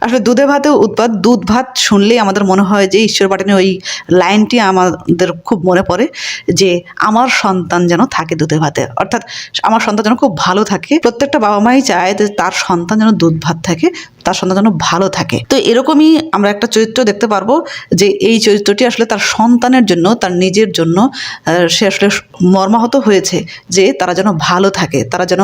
আসলে দুধে ভাতে উৎপাদ দুধ ভাত শুনলেই আমাদের মনে হয় যে ঈশ্বর পাঠানের ওই লাইনটি আমাদের খুব মনে পড়ে যে আমার সন্তান যেন থাকে দুধে ভাতে। অর্থাৎ আমার সন্তান যেন খুব ভালো থাকে। প্রত্যেকটা বাবা মাই চায় যে তার সন্তান যেন দুধ ভাত থাকে। তার সন্তান যেন ভালো থাকে। তো এরকমই আমরা একটা চরিত্র দেখতে পারব যে এই চরিত্রটি আসলে তার সন্তানের জন্য, তার নিজের জন্য সে আসলে মর্মাহত হয়েছে যে তারা যেন ভালো থাকে, তারা যেন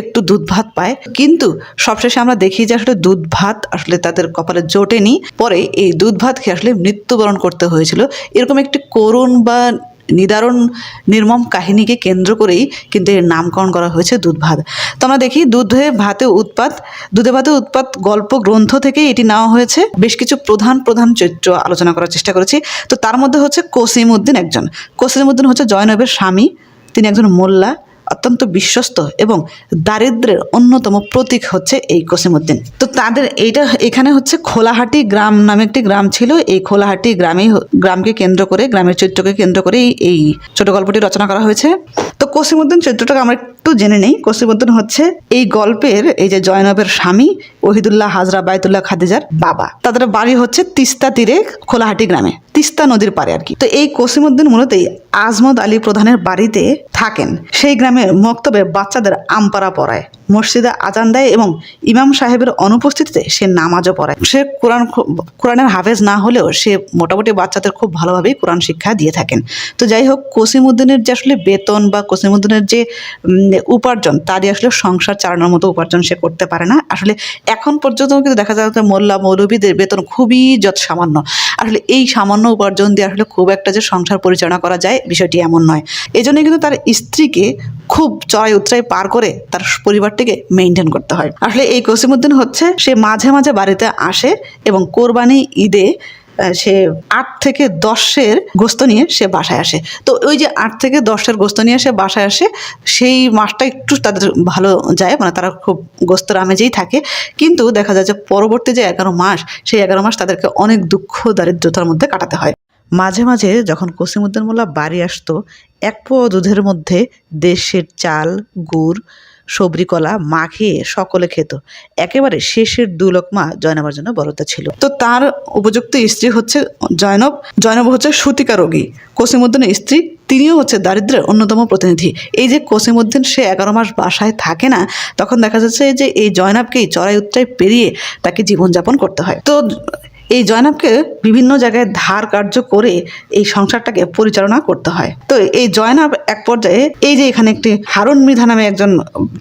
একটু দুধ ভাত পায়। কিন্তু সবশেষে আমরা দেখি যে আসলে দুধ ভাত আসলে তাদের কপালে জোটেনি। পরে এই দুধ ভাত খেয়ে আসলে মৃত্যুবরণ করতে হয়েছিল। এরকম একটি করুণ বা নিদারুণ নির্মম কাহিনীকে কেন্দ্র করেই কিন্তু এর নামকরণ করা হয়েছে দুধ ভাত। তো আমরা দেখি দুধে ভাতে উৎপাত, দুধে ভাতে উৎপাত গল্প গ্রন্থ থেকে এটি নেওয়া হয়েছে। বেশ কিছু প্রধান প্রধান চরিত্র আলোচনা করার চেষ্টা করেছি। তো তার মধ্যে হচ্ছে কসিম উদ্দিন একজন। কসিম উদ্দিন হচ্ছে জয়নবের স্বামী, তিনি একজন মোল্লা। অত্যন্ত বিশ্বস্ত এবং দারিদ্রের অন্যতম প্রতীক হচ্ছে এই কসিমুদ্দিন তো তাদের এইটা এখানে হচ্ছে খোলাহাটি গ্রাম নামে একটি গ্রাম ছিল। এই খোলাহাটি গ্রামেই গ্রামকে কেন্দ্র করে, গ্রামের চরিত্রকে কেন্দ্র করে এই- ছোট গল্পটি রচনা করা হয়েছে। তো কসিমুদ্দিন চরিত্রটাকে আমরা একটু জেনে নেই কসিমুদ্দিন হচ্ছে এই গল্পের এই যে জয়নবের স্বামী ওহিদুল্লাহ হাজরা বায়তুল্লাহ খাদিজার বাবা। তাদের বাড়ি হচ্ছে তিস্তা তীরে খোলাহাটি গ্রামে, তিস্তা নদীর পারে আর কি। তো এই কসিমুদ্দিন মূলতই আজমদ আলী প্রধানের বাড়িতে থাকেন। সেই গ্রামের মক্তবে বাচ্চাদের আমপারা পড়ায়, মসজিদে আজান দেয় এবং ইমাম সাহেবের অনুপস্থিতিতে সে নামাজও পড়ায়। সে কোরআন কোরআনের হাফেজ না হলেও সে মোটামুটি বাচ্চাদের খুব ভালোভাবেই কোরআন শিক্ষা দিয়ে থাকেন। তো যাই হোক কসিমুদ্দিনের যে আসলে বেতন বা কসিমুদ্দিনের যে উপার্জন তা দিয়ে আসলে সংসার চালানোর মতো উপার্জন সে করতে পারে না। আসলে এখন পর্যন্ত কিন্তু দেখা যায় মোল্লা মৌলবীদের বেতন খুবই যত সামান্য। আসলে এই সামান্য উপার্জন দিয়ে আসলে খুব একটা যে সংসার পরিচালনা করা যায় বিষয়টি এমন নয়। এই জন্যই কিন্তু তার স্ত্রীকে খুব চড়াই উতরাই পার করে তার পরিবারটিকে মেনটেন করতে হয়। আসলে এই কসিমুদ্দিন হচ্ছে, সে মাঝে মাঝে বাড়িতে আসে এবং কোরবানি ঈদে সে আট থেকে দশের গোস্ত নিয়ে সে বাসায় আসে। তো ওই যে আট থেকে দশের গোস্ত নিয়ে সে বাসায় আসে, সেই মাসটা একটু তাদের ভালো যায় মানে তারা খুব গোস্তর আমেজেই থাকে। কিন্তু দেখা যায় যে পরবর্তী যে এগারো মাস, সেই এগারো মাস তাদেরকে অনেক দুঃখ, দারিদ্রতার মধ্যে কাটাতে হয়। মাঝে মাঝে যখন কসিমুদ্দিন মোল্লা বাড়ি আসতো, এক পো দুধের মধ্যে দেশের চাল, গুড় সবরি কলা মাখিয়ে সকলে খেত। একেবারে শেষের দু লোকমা জয়নবের জন্য বড়তা ছিল। তো তার উপযুক্ত স্ত্রী হচ্ছে জয়নব। জয়নব হচ্ছে সুতিকা রোগী। কসিমুদ্দিনের স্ত্রী, তিনিও হচ্ছে দারিদ্রের অন্যতম প্রতিনিধি। এই যে কসিমুদ্দিন, সে এগারো মাস বাসায় থাকে না, তখন দেখা যাচ্ছে যে এই জয়নাবকেই চড়াই উত্তরায় পেরিয়ে তাকে জীবনযাপন করতে হয়। তো এই জয়নাবকে বিভিন্ন জায়গায় ধার কার্য করে এই সংসারটাকে পরিচালনা করতে হয়। তো এই জয়নাব এক পর্যায়ে এই যে এখানে একটি হারুন মৃধা নামে একজন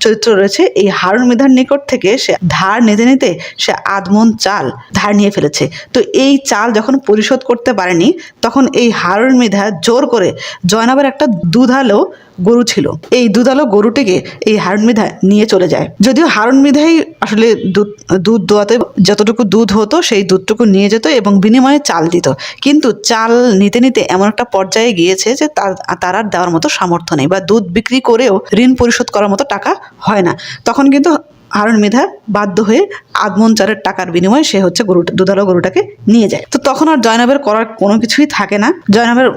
চরিত্র রয়েছে, এই হারুন মৃধার নিকট থেকে সে ধার নিতে নিতে সে আধমন চাল ধার নিয়ে ফেলেছে। তো এই চাল যখন পরিশোধ করতে পারেনি, তখন এই হারুন মৃধা জোর করে জয়নাবের একটা দুধালো গরু ছিল। এই দুধালো গরুটিকে এই হারুন মৃধা নিয়ে চলে যায়। যদিও হারুন মৃধাই আসলে দুধ দুধ দোয়াতে যতটুকু দুধ হতো, সেই দুধটুকু নিয়ে যেত এবং বিনিময়ে চাল দিত। কিন্তু চাল নিতে নিতে এমন একটা পর্যায়ে গিয়েছে যে তার তার আর দেওয়ার মতো সামর্থ্য নেই বা দুধ বিক্রি করেও ঋণ পরিশোধ করার মতো টাকা হয় না। তখন কিন্তু হারুন মৃধা বাধ্য হয়ে আগমন চারের টাকার বিনিময়ে সে হচ্ছে গরুটা দুধালো গরুটাকে নিয়ে যায়। তো তখন আর জয়নবের করার কোনো কিছুই থাকে না। জয়নবের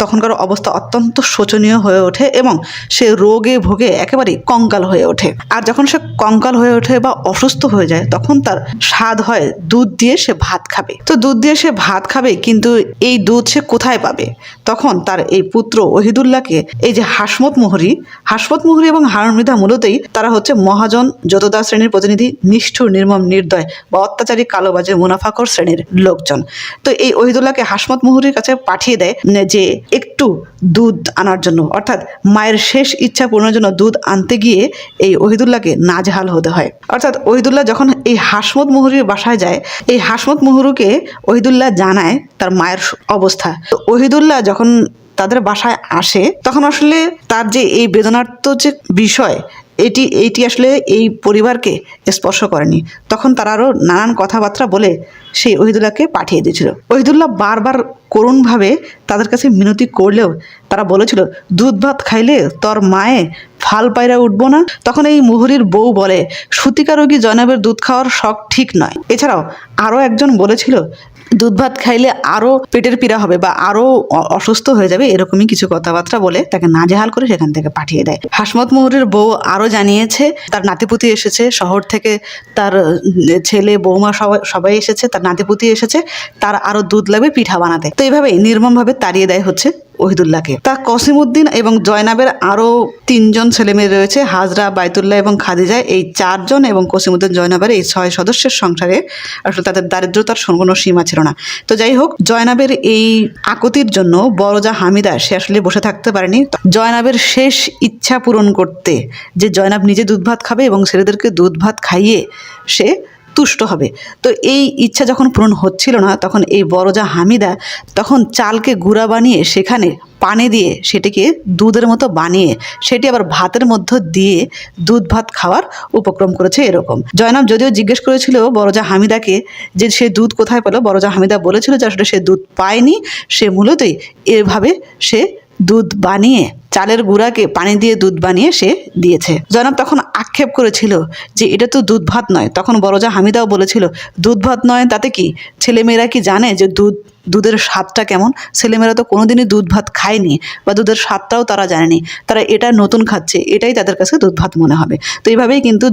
তখনকার অবস্থা অত্যন্ত শোচনীয় হয়ে ওঠে এবং সে রোগে ভোগে একেবারেই কঙ্কাল হয়ে ওঠে। আর যখন সে কঙ্কাল হয়ে ওঠে বা অসুস্থ হয়ে যায়, তখন তার স্বাদ হয় দুধ দিয়ে সে ভাত খাবে। তো দুধ দিয়ে সে ভাত খাবে, কিন্তু এই দুধ সে কোথায় পাবে? তখন তার এই পুত্র ওহিদুল্লাহকে, এই যে হাসমত মোহরি হাসমত মোহরি এবং হারুন মৃধা মূলতেই তারা হচ্ছে মহাজন, যতদা শ্রেণির প্রতিনিধি নিষ্ঠুর, নির্মম, নির্দয় বা অত্যাচারী কালোবাজে মুনাফাকর শ্রেণির লোকজন। তো এই ওহিদুল্লাহকে হাসমত মুহুরির কাছে পাঠিয়ে দেয় যে একটু দুধ আনার জন্য, অর্থাৎ মায়ের শেষ ইচ্ছা পূরণের জন্য দুধ আনতে গিয়ে এই ওহিদুল্লাহকে নাজহাল হতে হয়। অর্থাৎ ওহিদুল্লাহ যখন এই হাসমত মুহুরির বাসায় যায়, এই হাসমত মুহুরুকে ওহিদুল্লাহ জানায় তার মায়ের অবস্থা। তো ওহিদুল্লাহ যখন তাদের বাসায় আসে, তখন আসলে তার যে এই বেদনার্থ যে বিষয় এটি, এইটি আসলে এই পরিবারকে স্পর্শ করেনি। তখন তারা আরও নানান কথাবার্তা বলে সেই ওহিদুল্লাহকে পাঠিয়ে দিয়েছিল। ওহিদুল্লাহ বারবার করুণভাবে তাদের কাছে মিনতি করলেও তারা বলেছিল, দুধ ভাত খাইলে তোর মায়ে ফাল পায়রা উঠবো না? তখন এই মুহুরির বউ বলে, সুতিকা রোগী দুধ খাওয়ার শখ ঠিক নয়। এছাড়াও আরও একজন বলেছিল দুধ ভাত খাইলে আরও পেটের পীড়া হবে বা আরও অসুস্থ হয়ে যাবে, এরকমই কিছু কথাবার্তা বলে তাকে নাজেহাল করে সেখান থেকে পাঠিয়ে দেয়। হাসমত মোহরের বউ আরও জানিয়েছে, তার নাতিপুতি এসেছে, শহর থেকে তার ছেলে, বৌমা সবাই সবাই এসেছে, তার নাতিপুতি এসেছে, তার আরও দুধ লাগবে পিঠা বানাতে। তো এইভাবে নির্মমভাবে তাড়িয়ে দেয় হচ্ছে ওহিদুল্লাহকে। তা কসিমউদ্দিন এবং জয়নাবের আরও তিনজন ছেলেমেয়ে রয়েছে, হাজরা, বাইতুল্লাহ এবং খাদিজা। এই চারজন এবং কসিমউদ্দিন জয়নাবের এই ছয় সদস্যের সংসারে আসলে তাদের দারিদ্রতার কোনো সীমা ছিল না। তো যাই হোক, জয়নাবের এই আকতির জন্য বড়জা হামিদা, সে আসলে বসে থাকতে পারেনি। জয়নাবের শেষ ইচ্ছা পূরণ করতে যে জয়নাব নিজে দুধ ভাত খাবে এবং ছেলেদেরকে দুধ ভাত খাইয়ে সে তুষ্ট হবে। তো এই ইচ্ছা যখন পূরণ হচ্ছিল না, তখন এই বড়জা হামিদা, তখন চালকে গুঁড়া বানিয়ে সেখানে পানি দিয়ে সেটিকে দুধের মতো বানিয়ে সেটি আবার ভাতের মধ্যে দিয়ে দুধ ভাত খাওয়ার উপক্রম করেছে এরকম। জয়নাব যদিও জিজ্ঞেস করেছিল বড়জা হামিদাকে যে সে দুধ কোথায় পেল বড়জা হামিদা বলেছিল যে আসলে সে দুধ পায়নি, সে মূলতই এভাবে সে দুধ বানিয়ে, চালের গুঁড়াকে পানি দিয়ে দুধ বানিয়ে সে দিয়েছে। জনাব তখন আক্ষেপ করেছিল যে এটা তো দুধ ভাত নয়। তখন বড়জা হামিদাও বলেছিল, দুধ ভাত নয়, তাতে কি? ছেলেমেয়েরা কি জানে যে দুধ, দুধের স্বাদটা কেমন? ছেলেমেয়েরা তো কোনোদিনই দুধ ভাত খায়নি বা দুধের স্বাদটাও তারা জানেনি। তারা এটা নতুন খাচ্ছে, এটাই তাদের কাছে দুধ ভাত মনে হবে। তো এইভাবেই কিন্তু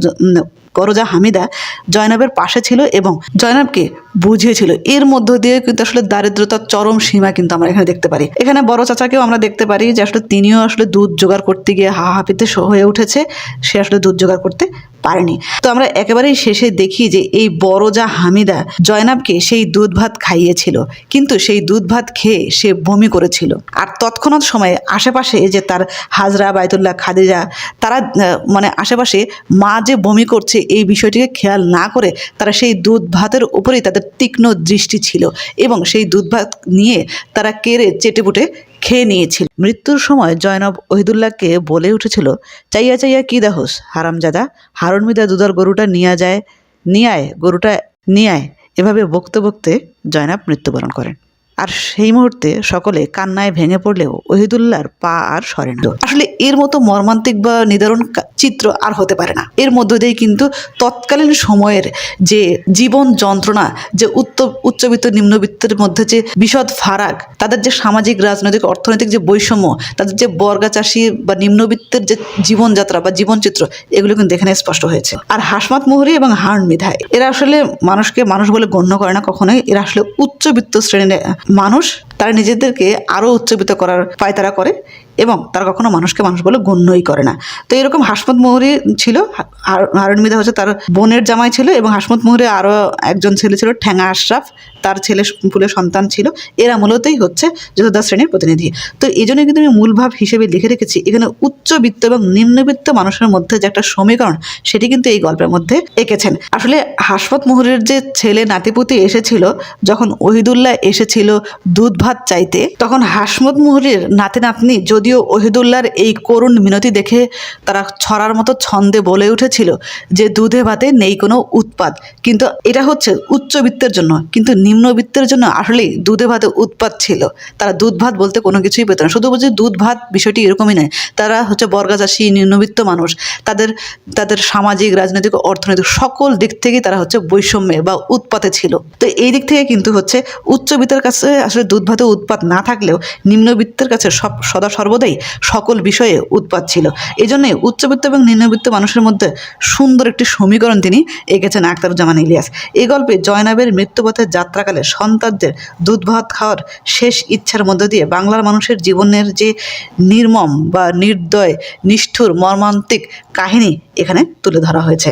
জ- উম, বড়জা হামিদা জয়নাবের পাশে ছিল এবং জয়নাবকে বুঝিয়েছিল। এর মধ্য দিয়ে কিন্তু আসলে দারিদ্রতার চরম সীমা কিন্তু আমরা এখানে দেখতে পারি। এখানে বড় চাচাকেও আমরা দেখতে পারি যে আসলে তিনিও আসলে দুধ জোগাড় করতে গিয়ে হাহাপিতে হয়ে উঠেছে। সে আসলে দুধ জোগাড় করতে পারেনি। তো আমরা একেবারেই শেষে দেখি যে এই বড়জা হামিদা জয়নাবকে সেই দুধ ভাত খাইয়েছিল। কিন্তু সেই দুধ ভাত খেয়ে সে বমি করেছিল। আর তৎক্ষণাৎ সময়ে আশেপাশে যে তার হাজরা বাইতুল্লাহ খাদিজা তারা মানে আশেপাশে মা যে বমি করছে এই বিষয়টিকে খেয়াল না করে তারা সেই দুধ ভাতের উপরেই তাদের তীক্ষ্ণ দৃষ্টি ছিল এবং সেই দুধ ভাত নিয়ে তারা কেড়ে চেটেপুটে খেয়ে নিয়েছিল। মৃত্যুর সময় জয়নব ওহিদুল্লাহকে বলে উঠেছিল, চাইয়া চাইয়া কি দেহস? হারামজাদা হারুন মিদা দুধার গরুটা নিয়ে যায় নিয়ে আয় গরুটা নিয়ে এভাবে বকতে বকতে জয়নাব মৃত্যুবরণ করেন। আর সেই মুহূর্তে সকলে কান্নায় ভেঙে পড়লেও ওহিদুল্লাহর পা আর সরে না। আসলে এর মতো মর্মান্তিক বা নিদারুণ চিত্র আর হতে পারে না। এর মধ্য দিয়ে কিন্তু তৎকালীন সময়ের যে জীবন যন্ত্রণা, যে উচ্চ উচ্চবিত্ত নিম্নবিত্তের মধ্যে যে বিশদ ফারাক, তাদের যে সামাজিক, রাজনৈতিক, অর্থনৈতিক যে বৈষম্য, তাদের যে বর্গা চাষি বা নিম্নবিত্তের যে জীবনযাত্রা বা জীবনচিত্র, এগুলো কিন্তু এখানে স্পষ্ট হয়েছে। আর হাসমাত মোহরি এবং হার্ন মিধাই, এরা আসলে মানুষকে মানুষ বলে গণ্য করে না কখনোই। এরা আসলে উচ্চবিত্ত শ্রেণির মানুষ তারা নিজেদেরকে আরও উচ্চবিত করার পায় তারা করে এবং তারা কখনো মানুষকে মানুষ বলে গণ্যই করে না। তো এরকম হাসমত মোহরি ছিল হার- হারুন মিদা হচ্ছে তার বোনের জামাই ছিল এবং হাসমত মোহরে আরও একজন ছেলে ছিল, ঠ্যাঙা আশরাফ, তার ছেলে ফুলের সন্তান ছিল। এরা মূলতই হচ্ছে যোদ্ধা শ্রেণির প্রতিনিধি। তো এই জন্য কিন্তু আমি মূলভাব হিসেবে লিখে রেখেছি, এখানে উচ্চবিত্ত এবং নিম্নবিত্ত মানুষের মধ্যে যে একটা সমীকরণ, সেটি কিন্তু এই গল্পের মধ্যে এঁকেছেন। আসলে হাসমত মোহরের যে ছেলে নাতিপুতি এসেছিল, যখন ওহিদুল্লাহ এসেছিল দুধ ভাত চাইতে, তখন হাসমত মোহরের নাতি নাতনি যদিও ওহিদুল্লাহর এই করুণ মিনতি দেখে তারা ছড়ার মতো ছন্দে বলে উঠেছিল যে দুধে ভাতে নেই কোনো উৎপাদ কিন্তু এটা হচ্ছে উচ্চবিত্তের জন্য। কিন্তু নিম্নবিত্তের জন্য আসলেই দুধে ভাতে উৎপাদ ছিল। তারা দুধ ভাত বলতে কোনো কিছুই পেত না। শুধু বলছে দুধ ভাত বিষয়টি এরকমই নয়। তারা হচ্ছে বর্গাচাষী, নিম্নবিত্ত মানুষ। তাদের তাদের সামাজিক, রাজনৈতিক, অর্থনৈতিক সকল দিক থেকেই তারা হচ্ছে বৈষম্যে বা উৎপাতে ছিল। তো এই দিক থেকে কিন্তু হচ্ছে উচ্চবিত্তের কাছে আসলে দুধ ভাতে উৎপাদ না থাকলেও নিম্নবিত্তের কাছে সব সদা সর্বদাই সকল বিষয়ে উৎপাদ ছিল। এই জন্যই উচ্চবিত্ত এবং নিম্নবিত্ত মানুষের মধ্যে সুন্দর একটি সমীকরণ তিনি এঁকেছেন আখতারুজ্জামান ইলিয়াস। এই গল্পে জয়নাবের মৃত্যুপথের যাত্রাকালে সন্তানদের দুধ ভাত খাওয়ার শেষ ইচ্ছার মধ্য দিয়ে বাংলার মানুষের জীবনের যে নির্মম বা নির্দয়, নিষ্ঠুর, মর্মান্তিক কাহিনী এখানে তুলে ধরা হয়েছে।